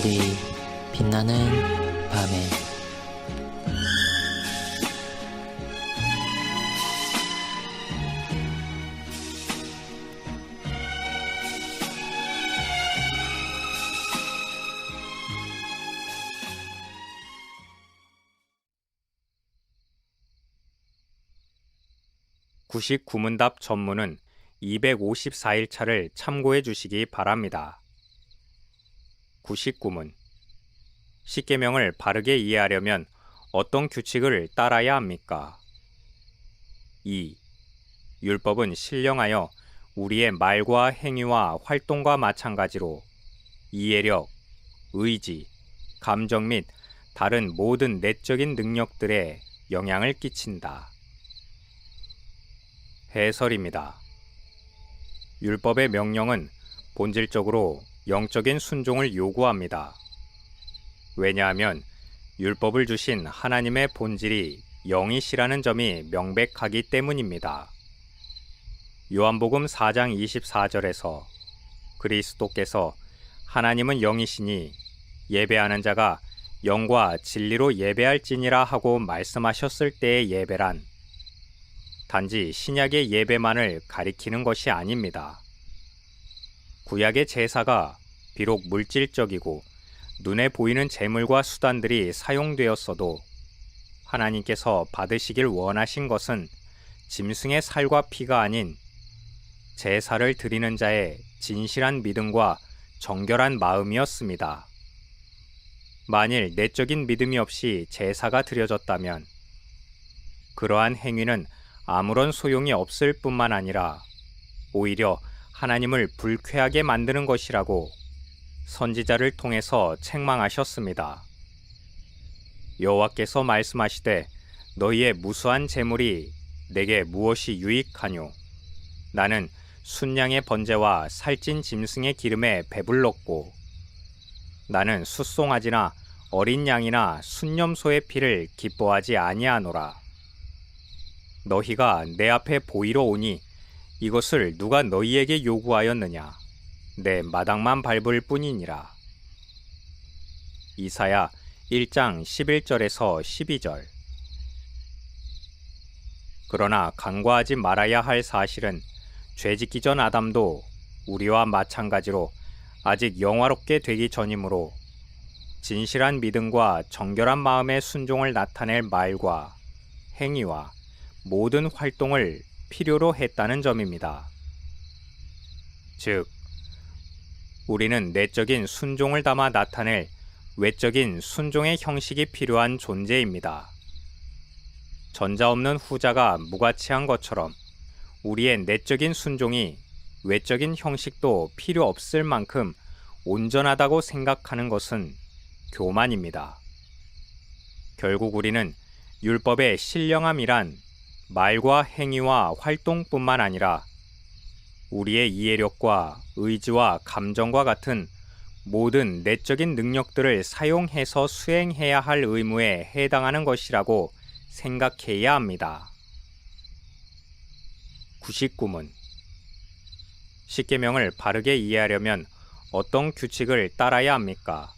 별이 빛나는 밤에 구식 구문답 전문은 254일차를 참고해 주시기 바랍니다. 구식 구문 십계명을 바르게 이해하려면 어떤 규칙을 따라야 합니까? 2. 율법은 신령하여 우리의 말과 행위와 활동과 마찬가지로 이해력, 의지, 감정 및 다른 모든 내적인 능력들에 영향을 끼친다. 해설입니다. 율법의 명령은 본질적으로 영적인 순종을 요구합니다. 왜냐하면 율법을 주신 하나님의 본질이 영이시라는 점이 명백하기 때문입니다. 요한복음 4장 24절에서 그리스도께서 하나님은 영이시니 예배하는 자가 영과 진리로 예배할지니라 하고 말씀하셨을 때의 예배란 단지 신약의 예배만을 가리키는 것이 아닙니다. 구약의 제사가 비록 물질적이고 눈에 보이는 재물과 수단들이 사용되었어도 하나님께서 받으시길 원하신 것은 짐승의 살과 피가 아닌 제사를 드리는 자의 진실한 믿음과 정결한 마음이었습니다. 만일 내적인 믿음이 없이 제사가 드려졌다면 그러한 행위는 아무런 소용이 없을 뿐만 아니라 오히려 하나님을 불쾌하게 만드는 것이라고 선지자를 통해서 책망하셨습니다. 여호와께서 말씀하시되 너희의 무수한 재물이 내게 무엇이 유익하뇨 나는 순양의 번제와 살찐 짐승의 기름에 배불렀고 나는 숫송아지나 어린 양이나 순념소의 피를 기뻐하지 아니하노라 너희가 내 앞에 보이러 오니 이것을 누가 너희에게 요구하였느냐? 내 마당만 밟을 뿐이니라. 이사야 1장 11절에서 12절. 그러나 간과하지 말아야 할 사실은 죄 짓기 전 아담도 우리와 마찬가지로 아직 영화롭게 되기 전이므로 진실한 믿음과 정결한 마음의 순종을 나타낼 말과 행위와 모든 활동을 필요로 했다는 점입니다. 즉, 우리는 내적인 순종을 담아 나타낼 외적인 순종의 형식이 필요한 존재입니다. 전자 없는 후자가 무가치한 것처럼 우리의 내적인 순종이 외적인 형식도 필요 없을 만큼 온전하다고 생각하는 것은 교만입니다. 결국 우리는 율법의 신령함이란 말과 행위와 활동뿐만 아니라 우리의 이해력과 의지와 감정과 같은 모든 내적인 능력들을 사용해서 수행해야 할 의무에 해당하는 것이라고 생각해야 합니다. 99문 십계명을 바르게 이해하려면 어떤 규칙을 따라야 합니까?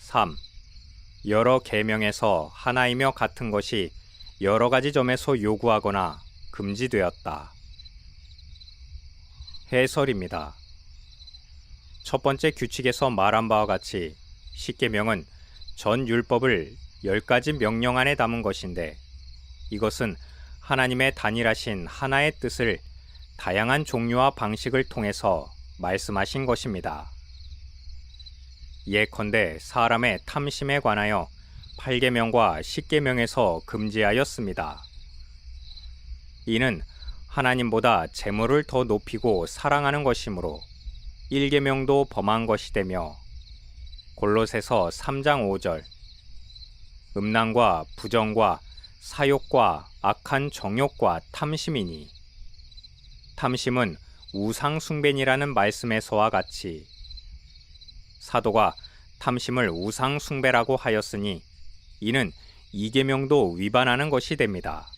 3. 여러 계명에서 하나이며 같은 것이 여러 가지 점에서 요구하거나 금지되었다. 해설입니다. 첫 번째 규칙에서 말한 바와 같이 십계명은 전 율법을 열 가지 명령 안에 담은 것인데 이것은 하나님의 단일하신 하나의 뜻을 다양한 종류와 방식을 통해서 말씀하신 것입니다. 예컨대 사람의 탐심에 관하여 8계명과 10계명에서 금지하였습니다. 이는 하나님보다 재물을 더 높이고 사랑하는 것이므로 1계명도 범한 것이 되며 골로새서 3장 5절 음란과 부정과 사욕과 악한 정욕과 탐심이니 탐심은 우상 숭배니라는 말씀에서와 같이 사도가 탐심을 우상 숭배라고 하였으니 이는 이계명도 위반하는 것이 됩니다.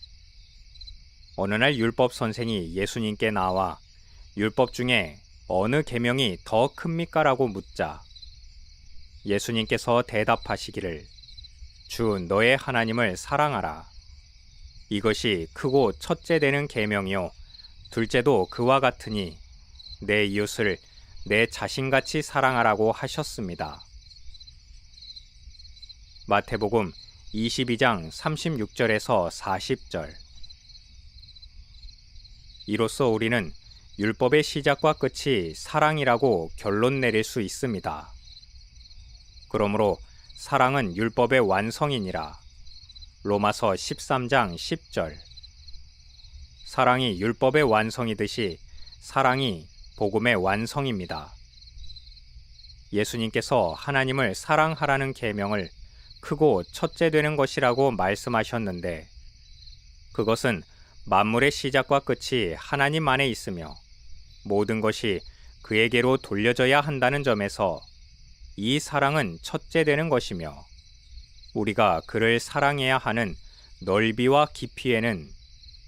어느 날 율법 선생이 예수님께 나와 율법 중에 어느 계명이 더 큽니까라고 묻자 예수님께서 대답하시기를 주 너의 하나님을 사랑하라. 이것이 크고 첫째 되는 계명이요 둘째도 그와 같으니 내 이웃을 내 자신같이 사랑하라고 하셨습니다. 마태복음 22장 36절에서 40절 이로써 우리는 율법의 시작과 끝이 사랑이라고 결론 내릴 수 있습니다. 그러므로 사랑은 율법의 완성이니라. 로마서 13장 10절 사랑이 율법의 완성이듯이 사랑이 복음의 완성입니다. 예수님께서 하나님을 사랑하라는 계명을 크고 첫째 되는 것이라고 말씀하셨는데 그것은 만물의 시작과 끝이 하나님 안에 있으며 모든 것이 그에게로 돌려져야 한다는 점에서 이 사랑은 첫째 되는 것이며 우리가 그를 사랑해야 하는 넓이와 깊이에는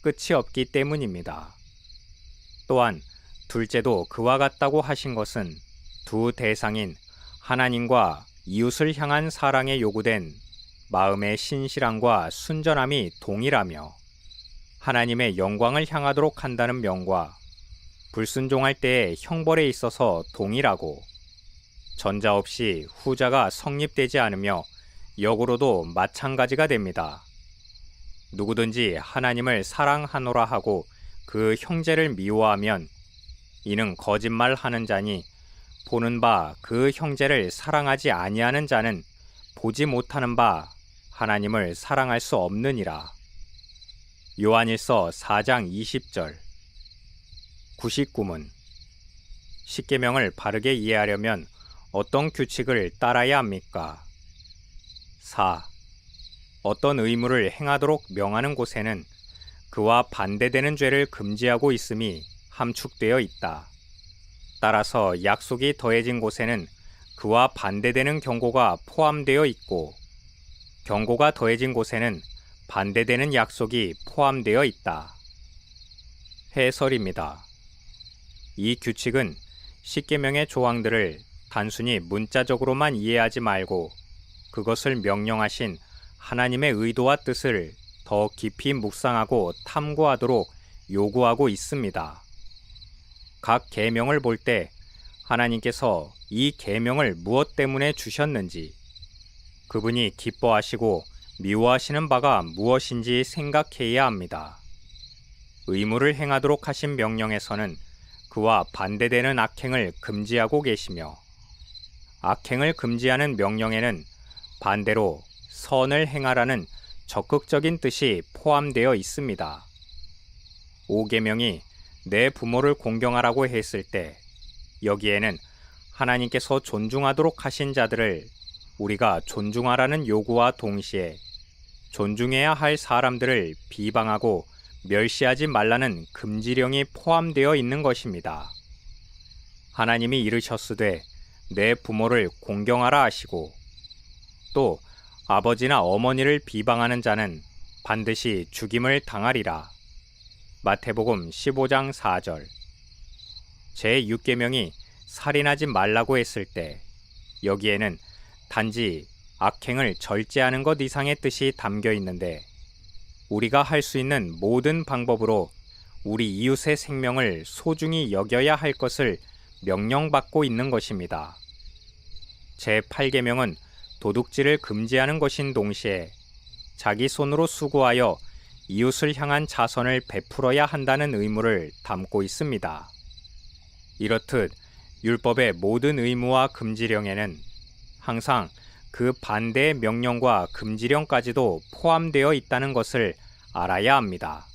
끝이 없기 때문입니다. 또한 둘째도 그와 같다고 하신 것은 두 대상인 하나님과 이웃을 향한 사랑에 요구된 마음의 신실함과 순전함이 동일하며 하나님의 영광을 향하도록 한다는 명과 불순종할 때의 형벌에 있어서 동일하고 전자 없이 후자가 성립되지 않으며 역으로도 마찬가지가 됩니다. 누구든지 하나님을 사랑하노라 하고 그 형제를 미워하면 이는 거짓말하는 자니 보는 바 그 형제를 사랑하지 아니하는 자는 보지 못하는 바 하나님을 사랑할 수 없느니라. 요한일서 4장 20절 99문 십계명을 바르게 이해하려면 어떤 규칙을 따라야 합니까? 4. 어떤 의무를 행하도록 명하는 곳에는 그와 반대되는 죄를 금지하고 있음이 함축되어 있다. 따라서 약속이 더해진 곳에는 그와 반대되는 경고가 포함되어 있고 경고가 더해진 곳에는 반대되는 약속이 포함되어 있다. 해설입니다. 이 규칙은 십계명의 조항들을 단순히 문자적으로만 이해하지 말고 그것을 명령하신 하나님의 의도와 뜻을 더 깊이 묵상하고 탐구하도록 요구하고 있습니다. 각 계명을 볼 때 하나님께서 이 계명을 무엇 때문에 주셨는지 그분이 기뻐하시고 미워하시는 바가 무엇인지 생각해야 합니다. 의무를 행하도록 하신 명령에서는 그와 반대되는 악행을 금지하고 계시며 악행을 금지하는 명령에는 반대로 선을 행하라는 적극적인 뜻이 포함되어 있습니다. 5계명이 내 부모를 공경하라고 했을 때 여기에는 하나님께서 존중하도록 하신 자들을 우리가 존중하라는 요구와 동시에 존중해야 할 사람들을 비방하고 멸시하지 말라는 금지령이 포함되어 있는 것입니다. 하나님이 이르셨으되 내 부모를 공경하라 하시고 또 아버지나 어머니를 비방하는 자는 반드시 죽임을 당하리라. 마태복음 15장 4절. 제 6계명이 살인하지 말라고 했을 때 여기에는 단지 악행을 절제하는 것 이상의 뜻이 담겨 있는데 우리가 할 수 있는 모든 방법으로 우리 이웃의 생명을 소중히 여겨야 할 것을 명령받고 있는 것입니다. 제 8계명은 도둑질을 금지하는 것인 동시에 자기 손으로 수고하여 이웃을 향한 자선을 베풀어야 한다는 의무를 담고 있습니다. 이렇듯 율법의 모든 의무와 금지령에는 항상 그 반대의 명령과 금지령까지도 포함되어 있다는 것을 알아야 합니다.